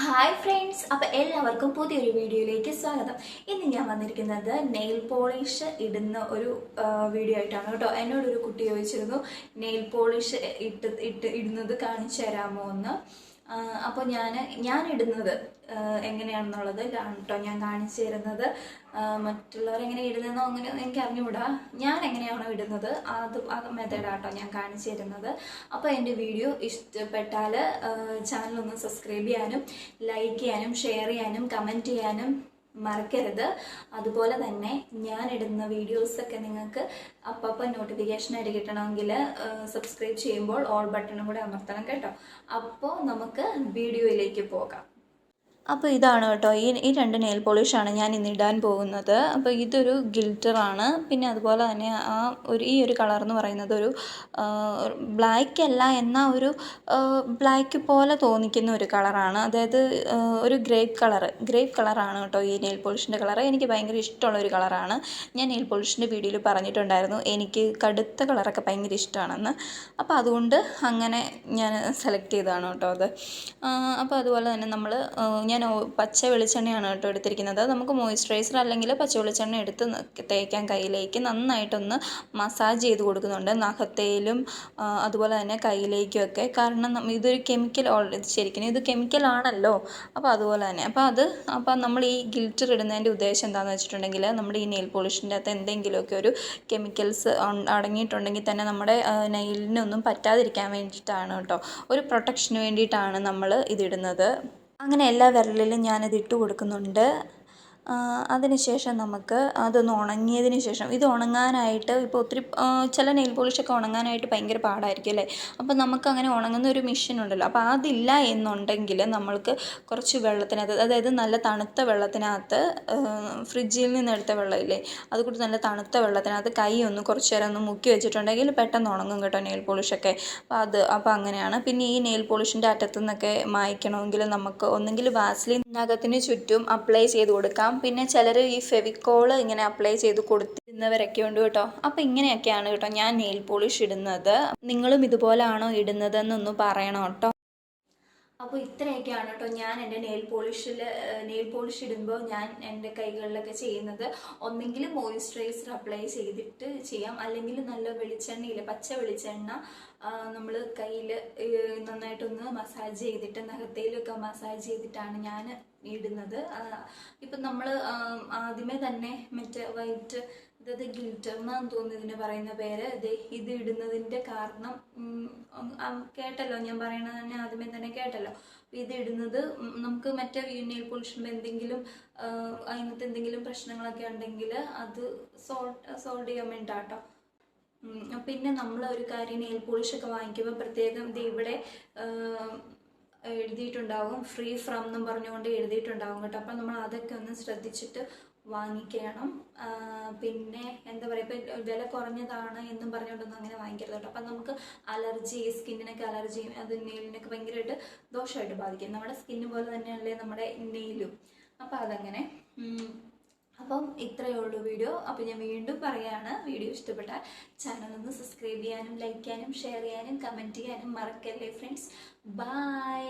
Hi friends അപ്പോൾ എല്ലാവർക്കും പുതിയൊരു വീഡിയോയിലേക്ക് സ്വാഗതം. ഇന്ന് ഞാൻ വന്നിരിക്കുന്നത് നെയിൽ പോളിഷ് ഇടുന്ന ഒരു വീഡിയോ ആയിട്ടാണ് കേട്ടോ. എന്നോടൊരു കുട്ടി ചോദിച്ചിരുന്നു നെയിൽ പോളിഷ് ഇട്ട് ഇട്ട് ഇടുന്നത് കാണിച്ചു തരാമോ എന്ന്? അപ്പോൾ ഞാൻ ഞാൻ ഇടുന്നത് എങ്ങനെയാണെന്നുള്ളത് കേട്ടോ ഞാൻ കാണിച്ചു തരുന്നത് മറ്റുള്ളവർ എങ്ങനെ ഇടുന്നതെന്നോ അങ്ങനെ എനിക്ക് അറിഞ്ഞുകൂടാ. ഞാൻ എങ്ങനെയാണോ ഇടുന്നത് അത് ആ മെത്തേഡാട്ടോ ഞാൻ കാണിച്ചു തരുന്നത്. അപ്പോൾ എന്റെ വീഡിയോ ഇഷ്ടപ്പെട്ടാൽ ചാനലൊന്ന് സബ്സ്ക്രൈബ് ചെയ്യാനും ലൈക്ക് ചെയ്യാനും ഷെയർ ചെയ്യാനും കമന്റ് ചെയ്യാനും മറക്കരുത്. അതുപോലെ തന്നെ ഞാൻ ഇടുന്ന വീഡിയോസൊക്കെ നിങ്ങൾക്ക് അപ്പം നോട്ടിഫിക്കേഷൻ ആയിട്ട് കിട്ടണമെങ്കിൽ സബ്സ്ക്രൈബ് ചെയ്യുമ്പോൾ ഓൾ ബട്ടണും കൂടെ അമർത്തണം കേട്ടോ. അപ്പോൾ നമുക്ക് വീഡിയോയിലേക്ക് പോകാം. അപ്പോൾ ഇതാണ് കേട്ടോ. ഈ ഈ രണ്ട് നെയിൽ പോളിഷാണ് ഞാൻ ഇന്ന് ഇടാൻ പോകുന്നത്. അപ്പോൾ ഇതൊരു ഗിൽറ്ററാണ് പിന്നെ അതുപോലെ തന്നെ ആ ഒരു ഈ ഒരു കളർ എന്ന് പറയുന്നത് ഒരു ബ്ലാക്ക് അല്ല എന്നാൽ ഒരു ബ്ലാക്ക് പോലെ തോന്നിക്കുന്ന ഒരു കളറാണ് അതായത് ഒരു ഗ്രേപ്പ് കളർ ഗ്രേപ്പ് കളറാണ് കേട്ടോ ഈ നെയിൽ പോളിഷിന്റെ കളർ എനിക്ക് ഭയങ്കര ഇഷ്ടമുള്ള ഒരു കളറാണ് ഞാൻ നെയിൽ പോളിഷിന്റെ വീഡിയോയിൽ പറഞ്ഞിട്ടുണ്ടായിരുന്നു എനിക്ക് കടുത്ത കളറൊക്കെ ഭയങ്കര ഇഷ്ടമാണെന്ന്. അപ്പോൾ അതുകൊണ്ട് അങ്ങനെ ഞാൻ സെലക്ട് ചെയ്തതാണ് കേട്ടോ അത്. അപ്പോൾ അതുപോലെ തന്നെ നമ്മൾ ഞാൻ ഓ- പച്ച വെളിച്ചെണ്ണയാണ് കേട്ടോ എടുത്തിരിക്കുന്നത്. നമുക്ക് മോയ്സ്ചറൈസർ അല്ലെങ്കിൽ പച്ച വെളിച്ചെണ്ണ എടുത്ത് തേക്കാൻ കയ്യിലേക്ക് നന്നായിട്ടൊന്ന് മസാജ് ചെയ്ത് കൊടുക്കുന്നുണ്ട്. നഖത്തേലും അതുപോലെ തന്നെ കയ്യിലേക്കും ഒക്കെ. കാരണം ഇതൊരു കെമിക്കൽ ഓൾറെഡി ശരിക്കും ഇത് കെമിക്കൽ ആണല്ലോ. അപ്പോൾ അതുപോലെ തന്നെ. അപ്പോൾ അത് അപ്പോൾ നമ്മൾ ഈ ഗിൽറ്റർ ഇടുന്നതിന്റെ ഉദ്ദേശം എന്താണെന്ന് വെച്ചിട്ടുണ്ടെങ്കിൽ നമ്മുടെ ഈ നെയിൽ പോളിഷിന്റെ അകത്ത് എന്തെങ്കിലുമൊക്കെ ഒരു കെമിക്കൽസ് അടങ്ങിയിട്ടുണ്ടെങ്കിൽ തന്നെ നമ്മുടെ നെയിലിനൊന്നും പറ്റാതിരിക്കാൻ വേണ്ടിയിട്ടാണ് കേട്ടോ. ഒരു പ്രൊട്ടക്ഷന് വേണ്ടിയിട്ടാണ് നമ്മൾ ഇതിടുന്നത്. അങ്ങനെ എല്ലാ വിരലിലും ഞാനത് ഇട്ട് കൊടുക്കുന്നുണ്ട്. അതിനുശേഷം നമുക്ക് അതൊന്ന് ഉണങ്ങിയതിന് ശേഷം ഇത് ഉണങ്ങാനായിട്ട് ഇപ്പോൾ ഒത്തിരി ചില നെയിൽ പോളിഷൊക്കെ ഉണങ്ങാനായിട്ട് ഭയങ്കര പാടായിരിക്കും അല്ലേ? അപ്പോൾ നമുക്ക് അങ്ങനെ ഉണങ്ങുന്ന ഒരു മെഷീൻ ഉണ്ടല്ലോ. അപ്പോൾ അതില്ല എന്നുണ്ടെങ്കിൽ നമ്മൾക്ക് കുറച്ച് വെള്ളത്തിനകത്ത് അതായത് നല്ല തണുത്ത വെള്ളത്തിനകത്ത് ഫ്രിഡ്ജിൽ നിന്ന് എടുത്ത വെള്ളമില്ലേ? അത് കൂടി നല്ല തണുത്ത വെള്ളത്തിനകത്ത് കൈ ഒന്ന് കുറച്ച് നേരം ഒന്ന് മുക്കി വെച്ചിട്ടുണ്ടെങ്കിൽ പെട്ടെന്ന് ഉണങ്ങും കേട്ടോ നെയിൽ പോളിഷൊക്കെ അപ്പോൾ അത് അപ്പോൾ അങ്ങനെയാണ്. പിന്നെ ഈ നെയിൽ പോളിഷിന്റെ അറ്റത്തു നിന്നൊക്കെ മായ്ക്കണമെങ്കിൽ നമുക്ക് ഒന്നെങ്കിൽ വാസ്ലിൻ നഖത്തിന് ചുറ്റും അപ്ലൈ ചെയ്ത് കൊടുക്കാം. പിന്നെ ചിലർ ഈ ഫെവിക്കോൾ ഇങ്ങനെ അപ്ലൈ ചെയ്ത് കൊടുത്തിരുന്നവരൊക്കെ ഉണ്ട് കേട്ടോ. അപ്പോൾ ഇങ്ങനെയൊക്കെയാണ് കേട്ടോ ഞാൻ നെയിൽ പോളിഷ് ഇടുന്നത്. നിങ്ങളും ഇതുപോലാണോ ഇടുന്നതെന്നൊന്ന് പറയണം കേട്ടോ. അപ്പോൾ ഇത്രയൊക്കെയാണ് കേട്ടോ ഞാൻ എന്റെ നെയിൽ പോളിഷിൽ നെയിൽ പോളിഷ് ഇടുമ്പോൾ ഞാൻ എന്റെ കൈകളിലൊക്കെ ചെയ്യുന്നത്. ഒന്നെങ്കിൽ മോയിസ്ചറൈസർ അപ്ലൈ ചെയ്തിട്ട് ചെയ്യാം. അല്ലെങ്കിൽ നല്ല വെളിച്ചെണ്ണയിൽ പച്ച വെളിച്ചെണ്ണ നമ്മൾ കയ്യിൽ നന്നായിട്ടൊന്ന് മസാജ് ചെയ്തിട്ട് നഖത്തേലൊക്കെ മസാജ് ചെയ്തിട്ടാണ് ഞാൻ ഇടുന്നത്. ഇപ്പം നമ്മൾ ആദ്യമേ തന്നെ മറ്റേ വൈറ്റ് അതായത് ഗ്ലിറ്റർ എന്നാണ് തോന്നുന്നു ഇതിന് പറയുന്ന പേര് ഇത് ഇടുന്നതിന്റെ കാരണം കേട്ടല്ലോ ഞാൻ പറയണത് തന്നെ ആദ്യമേ തന്നെ കേട്ടല്ലോ. അപ്പോൾ ഇത് ഇടുന്നത് നമുക്ക് മറ്റേ നെയിൽ പൊളിഷന്റെ എന്തെങ്കിലും അതിനകത്ത് എന്തെങ്കിലും പ്രശ്നങ്ങളൊക്കെ ഉണ്ടെങ്കിൽ അത് സോൾട്ട് സോൾവ് ചെയ്യാൻ വേണ്ടിയിട്ടാട്ടോ പിന്നെ നമ്മൾ ഒരു കാര്യം നെയിൽ പോളിഷൊക്കെ വാങ്ങിക്കുമ്പോൾ പ്രത്യേകം ഇത് ഇവിടെ എഴുതിയിട്ടുണ്ടാവും. ഫ്രീ ഫ്രം എന്നും പറഞ്ഞുകൊണ്ട് എഴുതിയിട്ടുണ്ടാവും കേട്ടോ. അപ്പം നമ്മൾ അതൊക്കെ ഒന്ന് ശ്രദ്ധിച്ചിട്ട് വാങ്ങിക്കണം. പിന്നെ എന്താ പറയുക ഇപ്പം വില കുറഞ്ഞതാണ് എന്നും പറഞ്ഞുകൊണ്ടൊന്നും അങ്ങനെ വാങ്ങിക്കരുത് കേട്ടോ. അപ്പം നമുക്ക് അലർജി സ്കിന്നിനൊക്കെ അലർജി അത് നെയിലിനൊക്കെ ഭയങ്കരമായിട്ട് ദോഷമായിട്ട് ബാധിക്കും. നമ്മുടെ സ്കിന്ന് പോലെ തന്നെയല്ലേ നമ്മുടെ നെയിലും. അപ്പം അതങ്ങനെ. അപ്പം ഇത്രയേ ഉള്ളൂ വീഡിയോ. അപ്പം ഞാൻ വീണ്ടും പറയാണ് വീഡിയോ ഇഷ്ടപ്പെട്ടാൽ ചാനലൊന്ന് സബ്സ്ക്രൈബ് ചെയ്യാനും ലൈക്ക് ചെയ്യാനും ഷെയർ ചെയ്യാനും കമന്റ് ചെയ്യാനും മറക്കല്ലേ ഫ്രണ്ട്സ് ബൈ